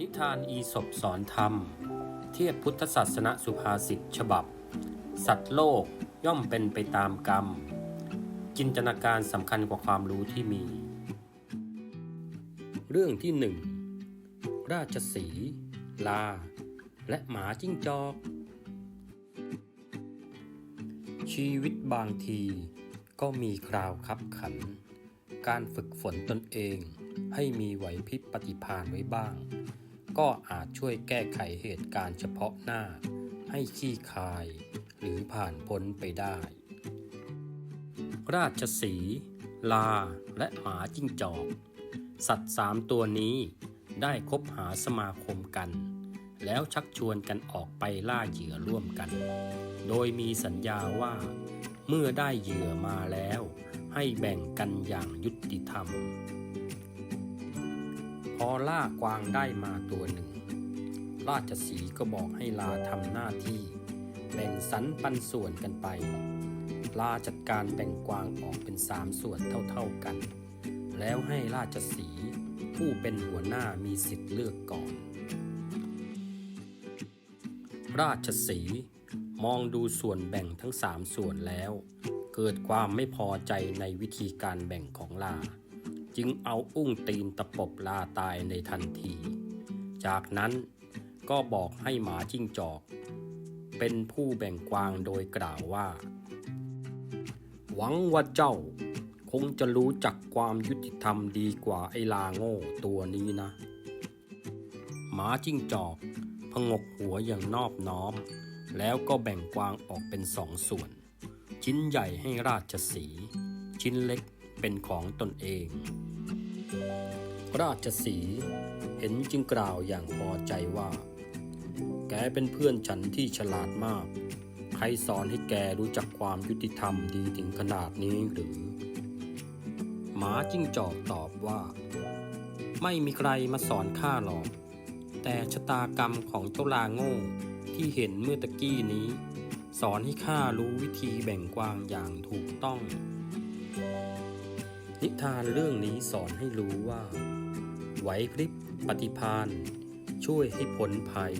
นิทานอีสบสอนธรรม เทียบพุทธศาสนสุภาษิตฉบับ สัตว์โลกย่อมเป็นไปตามกรรม จินตนาการสำคัญกว่าความรู้ที่มี เรื่องที่หนึ่งราชสี ลา และหมาจิ้งจอก ชีวิตบางทีก็มีคราวคับขัน การฝึกฝนตนเองให้มีไหวพริบปฏิภาณไว้บ้าง ก็อาจช่วยแก้ไขเหตุการณ์เฉพาะหน้า ให้ขี้คาย หรือผ่านพ้นไปได้ ราชสี ลา และหมาจิ้งจอก สัตว์สามตัวนี้ได้คบหาสมาคมกัน แล้วชักชวนกันออกไปล่าเหยื่อร่วมกัน โดยมีสัญญาว่า เมื่อได้เหยื่อมาแล้ว ให้แบ่งกันอย่างยุติธรรม พอล่ากวางได้มาตัวหนึ่ง ราชสีก็บอกให้ลาทำหน้าที่ แบ่งสรรปันส่วนกันไป ลาจัดการแบ่งกวางออกเป็นสามส่วนเท่าๆกัน แล้วให้ราชสีผู้เป็นหัวหน้ามีสิทธิ์เลือกก่อน ราชสีมองดูส่วนแบ่งทั้งสามส่วนแล้ว เกิดความไม่พอใจในวิธีการแบ่งของลา จึงเอาอุ้งตีนตะปบลาตายในทันที จากนั้นก็บอกให้หมาจิ้งจอก เป็นผู้แบ่งกวางโดยกล่าวว่า หวังว่าเจ้า คงจะรู้จักความยุติธรรมดีกว่าไอ้ลาโง่ตัวนี้นะ หมาจิ้งจอกพงกหัวอย่างนอบน้อม แล้วก็แบ่งกวางออกเป็นสองส่วน ชิ้นใหญ่ให้ราชสี ชิ้นเล็ก เป็นของตนเอง ราชสีเห็นจึงกล่าวอย่างพอใจว่า แกเป็นเพื่อนฉันที่ฉลาดมาก ใครสอนให้แกรู้จักความยุติธรรมดีถึงขนาดนี้หรือ หมาจิ้งจอกตอบว่า ไม่มีใครมาสอนข้าหรอก แต่ชะตากรรมของเจ้าลาโง่ที่เห็นเมื่อตะกี้นี้ สอนให้ข้ารู้วิธีแบ่งกวางอย่างถูกต้อง นิทานเรื่องนี้สอนให้รู้ว่า ไหวพริบปฏิพานช่วยให้พ้นภัย